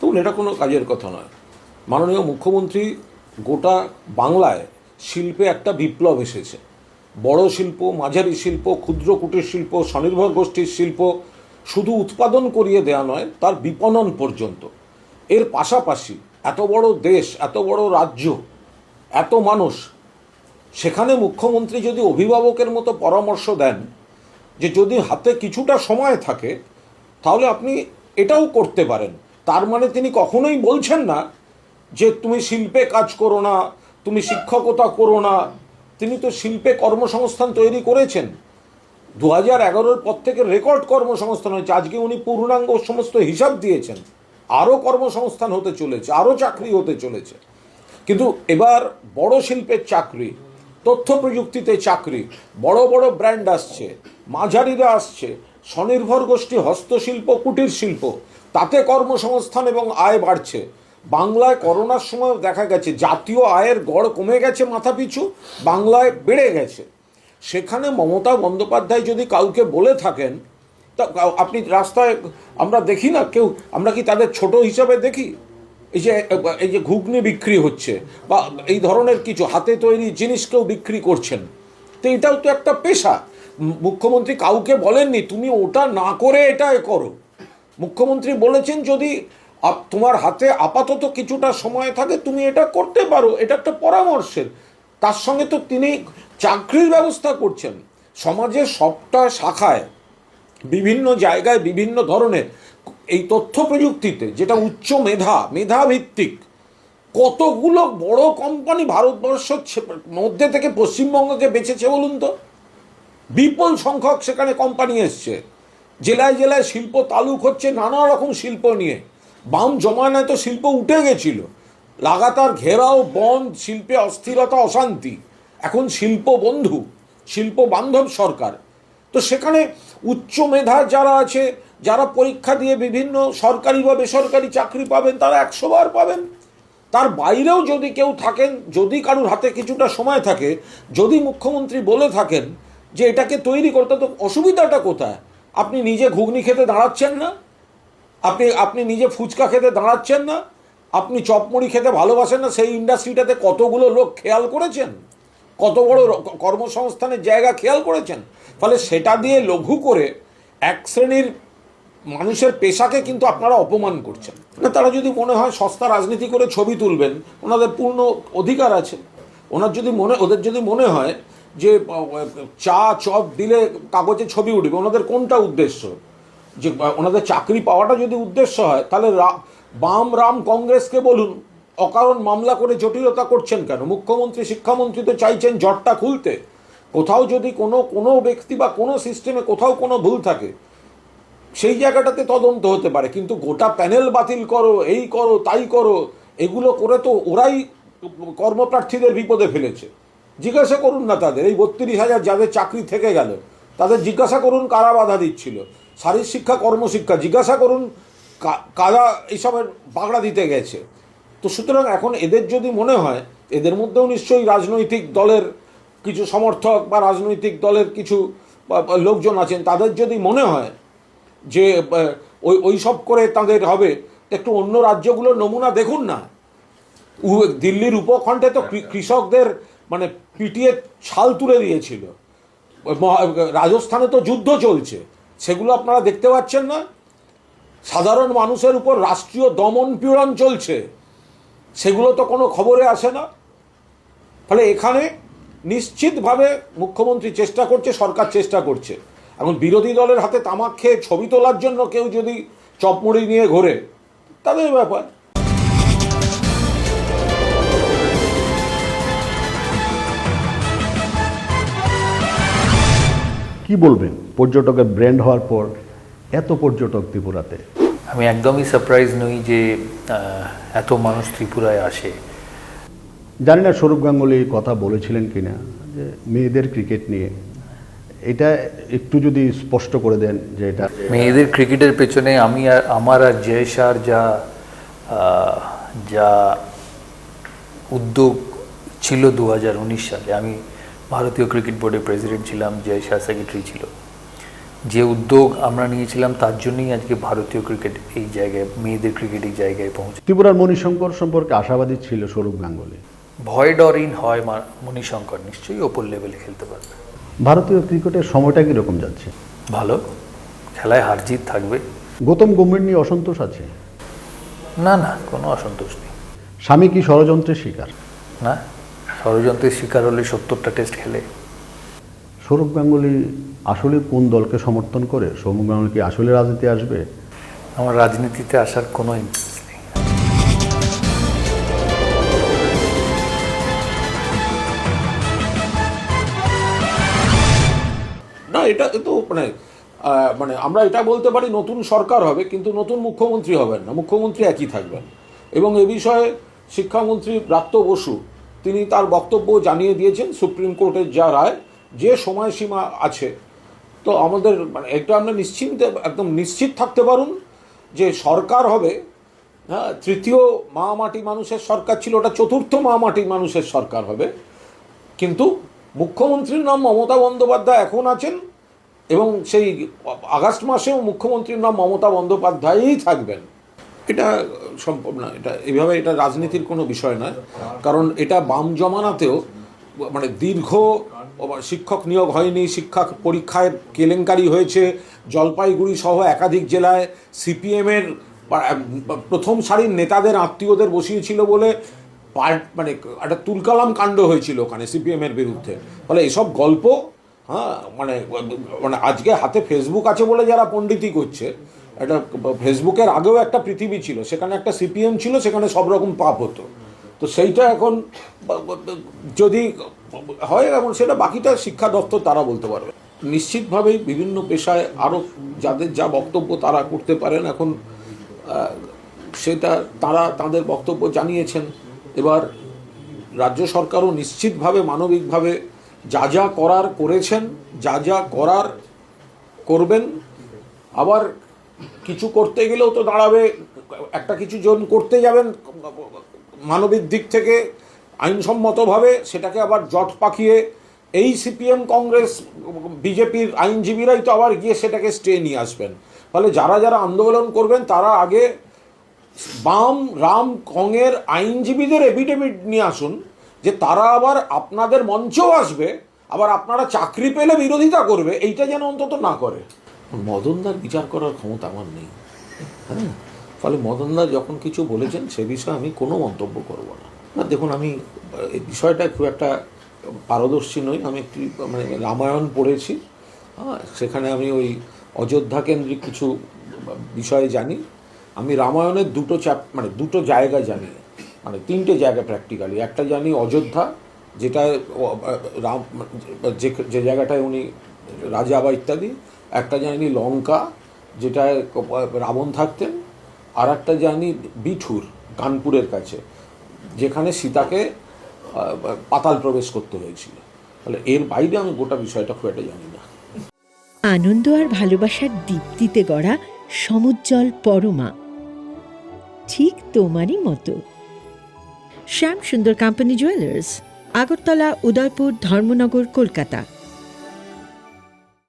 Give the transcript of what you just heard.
তখন এটা কোনো কাজের কথা নয়। মাননীয় মুখ্যমন্ত্রী গোটা বাংলায় শিল্পে একটা বিপ্লব এসেছে। বড় শিল্প, মাঝারি শিল্প, ক্ষুদ্র কুটির শিল্প, স্বনির্ভর গোষ্ঠীর শিল্প, শুধু উৎপাদন করিয়ে দেওয়া নয়, তার বিপণন পর্যন্ত। এর পাশাপাশি এত বড় দেশ, এত বড় রাজ্য, এত মানুষ, সেখানে মুখ্যমন্ত্রী যদি অভিভাবকের মতো পরামর্শ দেন, যে যদি হাতে কিছুটা সময় থাকে, তাহলে আপনি এটাও করতে পারেন। তার মানে তিনি কখনোই বলছেন না যে তুমি শিল্পে কাজ করো না, তুমি শিক্ষকতা করো না। তিনি তো শিল্পে কর্মসংস্থান তৈরি করেছেন। দু হাজার এগারোর পর থেকে রেকর্ড কর্মসংস্থান হয়েছে। আজকে উনি পূর্ণাঙ্গ সমস্ত হিসাব দিয়েছেন। আরও কর্মসংস্থান হতে চলেছে, আরও চাকরি হতে চলেছে। কিন্তু এবার বড় শিল্পের চাকরি, তথ্য প্রযুক্তিতে চাকরি, বড় বড় ব্র্যান্ড আসছে, মাঝারিরা আসছে, স্বনির্ভর গোষ্ঠী হস্তশিল্প কুটির শিল্প তাতে কর্মসংস্থান এবং আয় বাড়ছে। বাংলায় করোনার সময় দেখা গেছে, জাতীয় আয়ের গড় কমে গেছে মাথা পিছু বাংলায় বেড়ে গেছে। সেখানে মমতা বন্দ্যোপাধ্যায় যদি কাউকে বলে থাকেন, তা আপনি রাস্তায় আমরা দেখি না, কেউ আমরা কি তাদের ছোট হিসাবে দেখি? এই যে এই যে ঘুগনি বিক্রি হচ্ছে বা এই ধরনের কিছু, হাতে তৈরি জিনিস কেউ বিক্রি করছেন। তো এটাও তো একটা পেশা। মুখ্যমন্ত্রী কাউকে বলেননি, তুমি ওটা না করে এটা করো। মুখ্যমন্ত্রী বলেছেন, যদি তোমার হাতে আপাতত কিছুটা সময় থাকে, তুমি এটা করতে পারো। এটা একটা পরামর্শের। তার সঙ্গে তো তিনি চাকরির ব্যবস্থা করছেন। সমাজের সবটা শাখায়, বিভিন্ন জায়গায় বিভিন্ন ধরনের এই তথ্য প্রযুক্তিতে, যেটা উচ্চ মেধা, মেধাভিত্তিক, কতগুলো বড় কোম্পানি ভারতবর্ষ ছে- মধ্যে থেকে পশ্চিমবঙ্গকে বেঁচেছে বলুন তো? বিপুল সংখ্যক সেখানে কোম্পানি এসছে। জেলায় জেলায় শিল্প তালুক হচ্ছে, নানা রকম শিল্প নিয়ে। বাম জমানায় তো শিল্প উঠে গেছিল। লাগাতার ঘেরাও, বন্ধ, শিল্পে অস্থিরতা, অশান্তি। এখন শিল্প বন্ধু, শিল্প বান্ধব সরকার। তো সেখানে উচ্চ মেধা যারা আছে, যারা পরীক্ষা দিয়ে বিভিন্ন সরকারি বা বেসরকারি চাকরি পাবেন, তারা একশো বার পাবেন। তার বাইরেও যদি কেউ থাকেন, যদি কারুর হাতে কিছুটা সময় থাকে, যদি মুখ্যমন্ত্রী বলে থাকেন যে এটাকে তৈরি করতে, তো অসুবিধাটা কোথায়? আপনি নিজে ঘুগনি খেতে দাঁড়াচ্ছেন না? আপনি আপনি নিজে ফুচকা খেতে দাঁড়াচ্ছেন না? আপনি চপমুড়ি খেতে ভালোবাসেন না? সেই ইন্ডাস্ট্রিটাতে কতগুলো লোক খেয়াল করেছেন? কত বড় কর্মসংস্থানের জায়গা খেয়াল করেছেন? ফলে সেটা দিয়ে লঘু করে এক শ্রেণির মানুষের পেশাকে কিন্তু আপনারা অপমান করছেন। না তারা যদি মনে হয় সস্তা রাজনীতি করে ছবি তুলবেন, ওনাদের পূর্ণ অধিকার আছে। ওনার যদি মনে, ওদের যদি মনে হয় যে চা, চপ দিলে কাগজে ছবি উঠবে। ওনাদের কোনটা উদ্দেশ্য? যে ওনাদের চাকরি পাওয়াটা যদি উদ্দেশ্য হয়, তাহলে বাম রাম কংগ্রেসকে বলুন, অকারণ মামলা করে জটিলতা করছেন কেন? মুখ্যমন্ত্রী, শিক্ষামন্ত্রী তো চাইছেন জটটা খুলতে। কোথাও যদি কোনো কোনো ব্যক্তি বা কোনো সিস্টেমে কোথাও কোনো ভুল থাকে, সেই জায়গাটাতে তদন্ত হতে পারে। কিন্তু গোটা প্যানেল বাতিল করো, এই করো, তাই করো, এগুলো করে তো ওরাই কর্মপ্রার্থীদের বিপদে ফেলেছে। জিজ্ঞাসা করুন না তাদের। এই বত্রিশ হাজার যাদের চাকরি থেকে গেল, তাদের জিজ্ঞাসা করুন কারা বাধা দিচ্ছিল। শারীর শিক্ষা, কর্মশিক্ষা, জিজ্ঞাসা করুন কারা এইসবের বাগড়া দিতে গেছে। তো সুতরাং এখন এদের যদি মনে হয়, এদের মধ্যেও নিশ্চয়ই রাজনৈতিক দলের কিছু সমর্থক বা রাজনৈতিক দলের কিছু লোকজন আছেন, তাদের যদি মনে হয় যে ওই ওই সব করে তাদের হবে, একটু অন্য রাজ্যগুলোর নমুনা দেখুন না। দিল্লির উপখণ্ডে তো কৃষকদের মানে পিটিয়ে ছাল তুলে দিয়েছিল। রাজস্থানে তো যুদ্ধ চলছে। সেগুলো আপনারা দেখতে পাচ্ছেন না। সাধারণ মানুষের উপর রাষ্ট্রীয় দমন পীড়ন চলছে। সেগুলো তো কোনো খবরে আসে না। ফলে এখানে নিশ্চিতভাবে মুখ্যমন্ত্রী চেষ্টা করছে, সরকার চেষ্টা করছে। এখন বিরোধী দলের হাতে তামাক খেয়ে ছবি তোলার জন্য কেউ যদি চপমুড়ি নিয়ে ঘোরে, তাদের ব্যাপার। কি বলবেন? পর্যটকের ব্র্যান্ড হওয়ার পর এত পর্যটক ত্রিপুরাতে। আমি একদমই সারপ্রাইজ নই যে এত মানুষ ত্রিপুরায় আসে। জানি না সৌরভ গাঙ্গুলি কথা বলেছিলেন কিনা যে মেয়েদের ক্রিকেট নিয়ে। এটা একটু যদি স্পষ্ট করে দেন যে এটা মেয়েদের ক্রিকেটের পেছনে আমি আর আমার আর জয় যা যা উদ্যোগ ছিল দু হাজার উনিশ সালে আমি ভারতীয় ক্রিকেট বোর্ডের প্রেসিডেন্ট ছিলাম জয় শাহ সেক্রেটারি ছিল। যে উদ্যোগ আমরা নিয়েছিলাম তার জন্যই আজকে ভারতীয় ক্রিকেট এই জায়গায় মেয়েদের ক্রিকেট এই জায়গায় পৌঁছে। ত্রিপুরার মণিশঙ্কর সম্পর্কে আশাবাদী ছিল সৌরভ গাঙ্গুলি। ভয় ডরিন হয় মা- মণিশঙ্কর নিশ্চয়ই ওপর লেভেলে খেলতে পারবে। ভারতীয় ক্রিকেটের সময়টা কীরকম যাচ্ছে? ভালো। খেলায় হার জিত থাকবে। গৌতম গম্ভীর নিয়ে অসন্তোষ আছে? না না কোনো অসন্তোষ নেই। স্বামী কি ষড়যন্ত্রের শিকার? না। ষড়যন্ত্রের শিকার হলে সত্তরটা টেস্ট খেলে। সৌরভ গাঙ্গুলি আসলে কোন দলকে সমর্থন করে? সৌরভ গাঙ্গুলি কি আসলে রাজনীতি আসবে? আমার রাজনীতিতে আসার কোনো ইন্টারেস্ট নেই। না এটা তো মানে মানে আমরা এটা বলতে পারি নতুন সরকার হবে কিন্তু নতুন মুখ্যমন্ত্রী হবেন না। মুখ্যমন্ত্রী একই থাকবেন। এবং এ বিষয়ে শিক্ষামন্ত্রী ব্রাত্য বসু তিনি তার বক্তব্য জানিয়ে দিয়েছেন সুপ্রিম কোর্টের যা রায়, যে সময়সীমা আছে। তো আমাদের মানে এটা আমরা নিশ্চিন্তে, একদম নিশ্চিত থাকতে পারুন যে সরকার হবে হ্যাঁ তৃতীয় মা মাটি মানুষের সরকার ছিল, ওটা চতুর্থ মা মাটি মানুষের সরকার হবে। কিন্তু মুখ্যমন্ত্রীর নাম মমতা বন্দ্যোপাধ্যায় এখন আছেন এবং সেই আগস্ট মাসেও মুখ্যমন্ত্রীর নাম মমতা বন্দ্যোপাধ্যায়ই থাকবেন। এটা সম্ভব না, এটা এভাবে এটা রাজনীতির কোনো বিষয় নয়। কারণ এটা বাম জমানাতেও মানে দীর্ঘ শিক্ষক নিয়োগ হয়নি শিক্ষা পরীক্ষায় কেলেঙ্কারি হয়েছে, জলপাইগুড়ি সহ একাধিক জেলায় সিপিএমের প্রথম সারির নেতাদের আত্মীয়দের বসিয়েছিল বলে পার্ট মানে একটা তুলকালাম কাণ্ড হয়েছিল ওখানে সিপিএমের বিরুদ্ধে। ফলে এসব গল্প হ্যাঁ মানে মানে আজকে হাতে ফেসবুক আছে বলে যারা পণ্ডিতি করছে একটা ফেসবুকের আগেও একটা পৃথিবী ছিল, সেখানে একটা সিপিএম ছিল, সেখানে সব রকম পাপ হতো। তো সেইটা এখন যদি হয় এবং সেটা বাকিটা শিক্ষা দপ্তর তারা বলতে পারবে। নিশ্চিতভাবেই বিভিন্ন পেশায় আরও যাদের যা বক্তব্য তারা করতে পারেন এখন সেটা তারা তাদের বক্তব্য জানিয়েছেন। এবার রাজ্য সরকারও নিশ্চিতভাবে মানবিকভাবে যা যা করার করেছেন, যা যা করার করবেন, আবার কিছু করতে গেলেও তো দাঁড়াবে, একটা কিছু জন করতে যাবেন মানবিক দিক থেকে আইনসম্মতভাবে, সেটাকে আবার জট পাকিয়ে এই সিপিএম কংগ্রেস, বিজেপির আইনজীবীরাই তো আবার গিয়ে সেটাকে স্টে নিয়ে আসবেন। ফলে যারা যারা আন্দোলন করবেন, তারা আগে বাম, রাম, কংয়ের আইনজীবীদের এফিডেভিট নিয়ে আসুন, যে তারা আবার আপনাদের মঞ্চেও আসবে, আবার আপনারা চাকরি পেলে বিরোধিতা করবে, এইটা যেন অন্তত না করে। মদনদার বিচার করার ক্ষমতা আমার নেই। হ্যাঁ? ফলে মদনদা যখন কিছু বলেছেন, সে বিষয়ে আমি কোনো মন্তব্য করব না। না, দেখুন, আমি এই বিষয়টা খুব একটা পারদর্শী নই। আমি একটি মানে রামায়ণ পড়েছি। হ্যাঁ সেখানে আমি ওই অযোধ্যা কেন্দ্রিক কিছু বিষয়ে জানি। আমি রামায়ণের দুটো চ্যাপ মানে দুটো জায়গা জানি। মানে তিনটে জায়গা প্র্যাকটিক্যালি একটা জানি অযোধ্যা যেটা রাম, যে যে জায়গাটায় উনি রাজা বা ইত্যাদি, একটা জানি লঙ্কা, যেটায় রাবণ থাকতেন আর একটা জানি বিঠুর, কানপুরের কাছে, যেখানে সীতাকে পাতাল প্রবেশ করতে হয়েছিল। তাহলে এর বাইরে আমি গোটা বিষয়টা খুব একটা জানি না। আনন্দ আর ভালোবাসার দীপ্তিতে গড়া সমুজ্জ্বল পরমা। ঠিক তোমারই মতো। Shyam Sundar company jewellers Agartala, Udaipur, Dharmanagar, Kolkata.